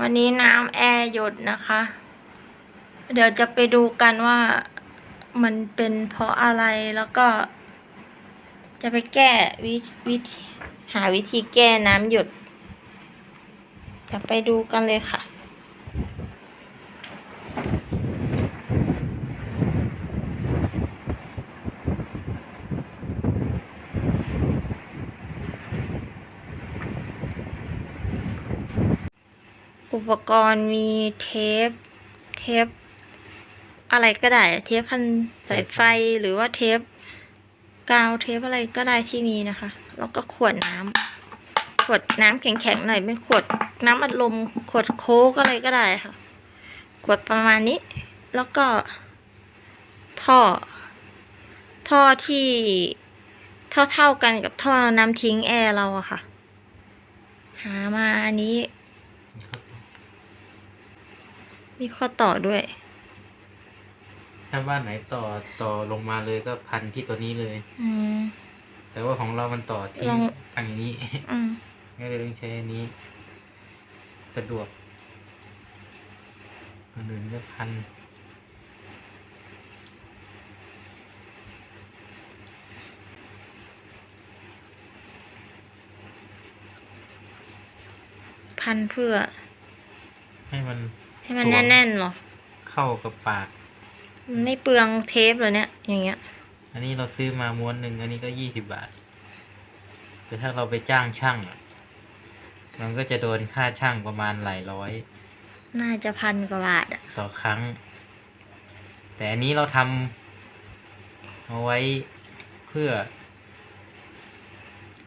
วันนี้น้ำแอร์หยดนะคะ เดี๋ยวจะไปดูกันว่ามันเป็นเพราะอะไรแล้วก็ จะไปแก้วิวิธีหาวิธีแก้น้ำหยดจะไปดูกันเลยค่ะ อุปกรณ์มีเทป เทป อะไรก็ได้ เทปพันสายไฟหรือว่าเทป กาวเทปอะไรก็ได้ที่มีนะคะ แล้วก็ขวดน้ำขวดน้ำแข็งๆหน่อยเป็นขวดน้ำอัดลมขวดโค้กอะไรก็ได้ค่ะ ขวดประมาณนี้ แล้วก็ ท่อ ท่อที่เท่าๆกันกับท่อน้ำทิ้งแอร์เราอะค่ะ หามาอันนี้ มีข้อต่อด้วย ถ้าบ้านไหนต่อต่อลงมาเลยก็พันที่ตัวนี้เลย อืม แต่ว่าของเรามันต่อที่ลองอันนี้ อืมก็เลยต้องใช้อันนี้ สะดวกอันอื่นก็พัน พันเพื่อให้มัน ให้มันสวมแน่นๆเหรอ เข้ากับปาก มันไม่เปลืองเทปเหรอเนี่ย อย่างเงี้ย อันนี้เราซื้อมาม้วนหนึ่งอันนี้ก็ยี่สิบบาท แต่ถ้าเราไปจ้างช่างอะมันก็จะโดนค่าช่างประมาณหลายร้อย น่าจะพันกว่าบาทอะ ต่อครั้ง แต่อันนี้เราทำเอาไว้เพื่อ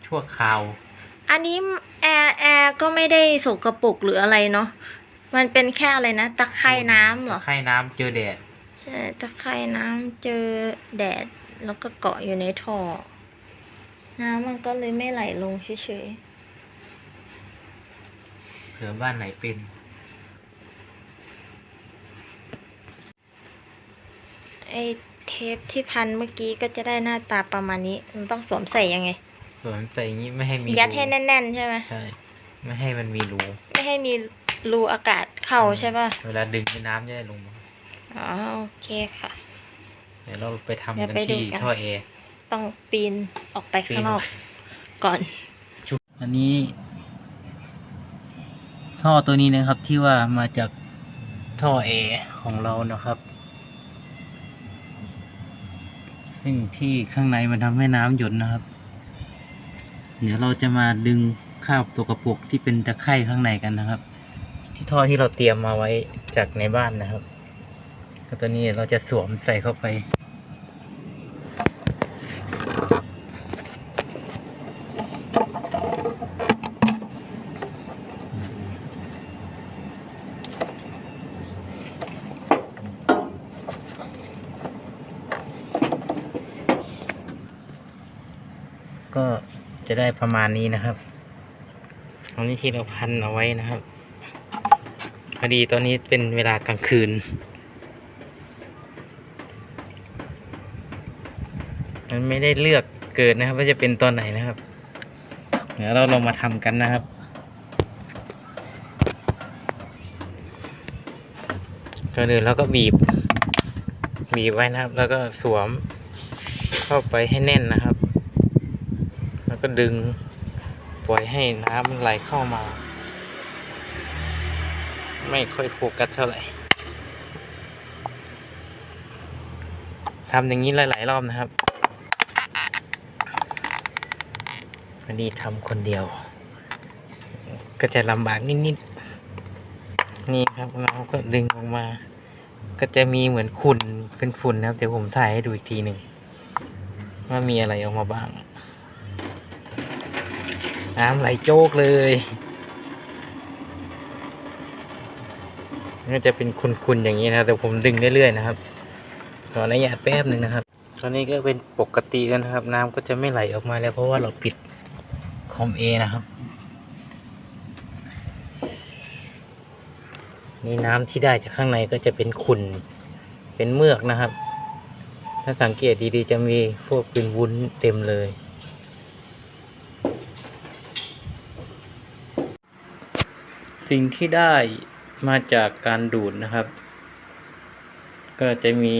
ชั่วคราว อันนี้แอร์แอร์ก็ไม่ได้สกปรกหรืออะไรเนาะ มันเป็นแค่อะไรนะ ตะไคร่น้ำเหรอตะไคร่น้ำเจอแดด ใช่ ตะไคร่น้ำเจอแดด แล้วก็เกาะอยู่ในท่อ น้ำมันก็เลยไม่ไหลลงเฉยเผื่อบ้านไหนเป็น ๆ ไอเทปที่พันเมื่อกี้ก็จะได้หน้าตาประมาณนี้ มันต้องสวมใส่ยังไง ส่วนใส่อย่างนี้ไม่ให้มียัดรูให้แน่นๆใช่ไหม ใช่ ไม่ให้มันมีรู ไม่ให้มี รูอากาศเข้าใช่ป่ะ เวลาดึงให้น้ำจะได้ลงมาอ๋อโอเคค่ะ เดี๋ยวเราไปทำเดี๋ยวกันไปดูที่กัน ท่อแอร์ ต้องปีนออกไปปีข้างนนอออกกก่อน อันนี้ ท่อตัวนี้นะครับที่ว่ามาจากท่อแอร์ของเรานะครับ ซึ่งที่ข้างในมันทำให้น้ำหยดนะครับ เดี๋ยวเราจะมาดึงคราบตัวกระปุกที่เป็นตะไคร่ข้างในกันนะครับ ที่ท่อที่เราเตรียมมาไว้จากในบ้านนะครับก็ตัวนี้เราจะสวมใส่เข้าไป ก็จะได้ประมาณนี้นะครับตรงนี้ที่เราพันเอาไว้นะครับ พอดีตอนนี้เป็นเวลากลางคืนมันไม่ได้เลือกเกิดนะครับ ว่าจะเป็นตอนไหนนะครับ เดี๋ยวเราลองมาทำกันนะครับ ก่อนอื่นเราก็บีบ บีบไว้นะครับ แล้วก็สวมเข้าไปให้แน่นนะครับ แล้วก็ดึง ปล่อยให้น้ำมันไหลเข้ามา ไม่ค่อยโฟกัสเท่าไหร่ทำอย่างนี้หลาย ๆ รอบนะครับวันนี้ทำคนเดียว ก็จะลำบากนิด ๆ นี่ครับเราก็ดึงออกมา ก็จะมีเหมือนขุ่นเป็นฝุ่นนะครับ เดี๋ยวผมถ่ายให้ดูอีกทีหนึ่งว่ามีอะไรออกมาบ้าง น้ำไหลโจกเลย ก็จะเป็นคุนๆอย่างนี้นะแต่ผมดึงเรื่อยๆนะครับขออนุญาตแป๊บหนึ่งนะครับ ตอนนี้ก็เป็นปกติแล้วนะครับ น้ำก็จะไม่ไหลออกมาแล้วเพราะว่าเราปิดคอมเอนะครับ นี่น้ำที่ได้จากข้างในก็จะเป็นขุ่นเป็นเมือกนะครับ ถ้าสังเกตดีๆ จะมีพวกเป็นวุ้นเต็มเลยสิ่งที่ได้ มาจากการดูดนะครับ ก็จะมี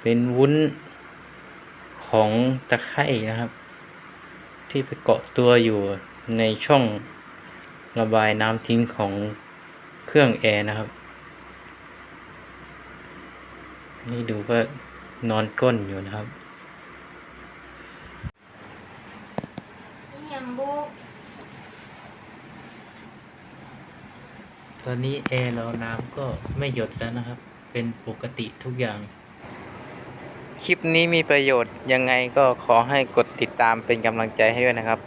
เป็นวุ้นของตะไคร่นะครับ ที่ไปเกาะตัวอยู่ในช่องระบายน้ำทิ้งของเครื่องแอร์นะครับ นี่ดูก็นอนก้นอยู่นะครับ นี่ยังบุ ตอนนี้แอร์เราน้ำก็ไม่หยดแล้วนะครับ เป็นปกติทุกอย่าง คลิปนี้มีประโยชน์ยังไงก็ขอให้กดติดตามเป็นกำลังใจให้ด้วยนะครับ